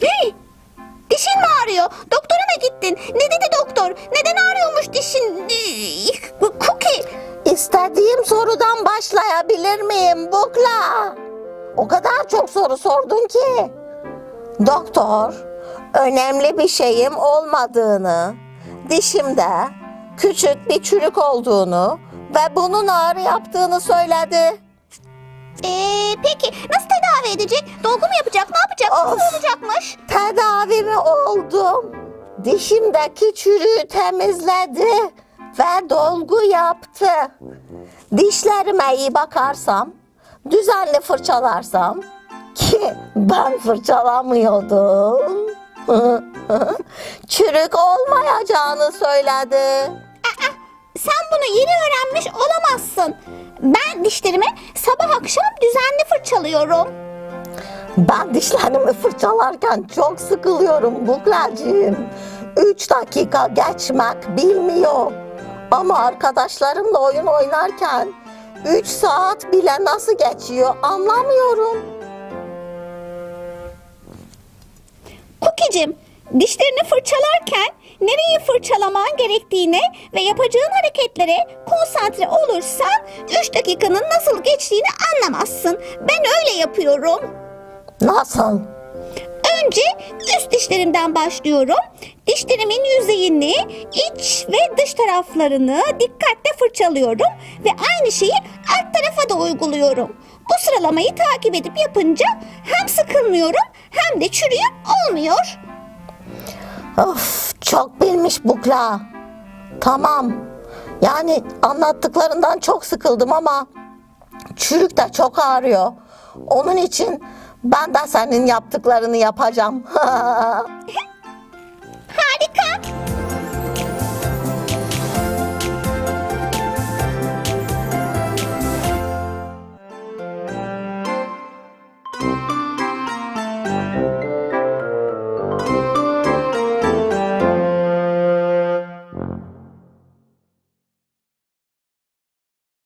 Hey! Dişin mi ağrıyor? Doktora mı gittin? Ne dedi doktor? Neden ağrıyormuş dişin? Ee, Cookie! İstediğim sorudan başlayabilir miyim Bukla? O kadar çok soru sordun ki. Doktor, önemli bir şeyim olmadığını, dişimde küçük bir çürük olduğunu ve bunun ağrı yaptığını söyledi. Ee, peki nasıl tedavi edecek? Dolgu mu yapacak? Ne yapacak? Nasıl Of. olacakmış? Tedavimi oldum. Dişimdeki çürüğü temizledi ve dolgu yaptı. Dişlerime iyi bakarsam, düzenli fırçalarsam ki ben fırçalamıyordum. Çürük olmayacağını söyledi. Sen bunu yeni öğrenmiş olamazsın. Ben dişlerimi sabah akşam düzenli fırçalıyorum. Ben dişlerimi fırçalarken çok sıkılıyorum Buklacığım. Üç dakika geçmek bilmiyor. Ama arkadaşlarımla oyun oynarken üç saat bile nasıl geçiyor anlamıyorum. Cookie'cim, dişlerini fırçalarken nereyi fırçalaman gerektiğine ve yapacağın hareketlere konsantre olursan 3 dakikanın nasıl geçtiğini anlamazsın. Ben öyle yapıyorum. Nasıl? Önce üst dişlerimden başlıyorum. Dişlerimin yüzeyini, iç ve dış taraflarını dikkatle fırçalıyorum ve aynı şeyi alt tarafa da uyguluyorum. Bu sıralamayı takip edip yapınca hem sıkılmıyorum hem de çürüyüp olmuyor. Of çok bilmiş Bukla. Tamam. Yani anlattıklarından çok sıkıldım ama çürük de çok ağrıyor. Onun için ben de senin yaptıklarını yapacağım.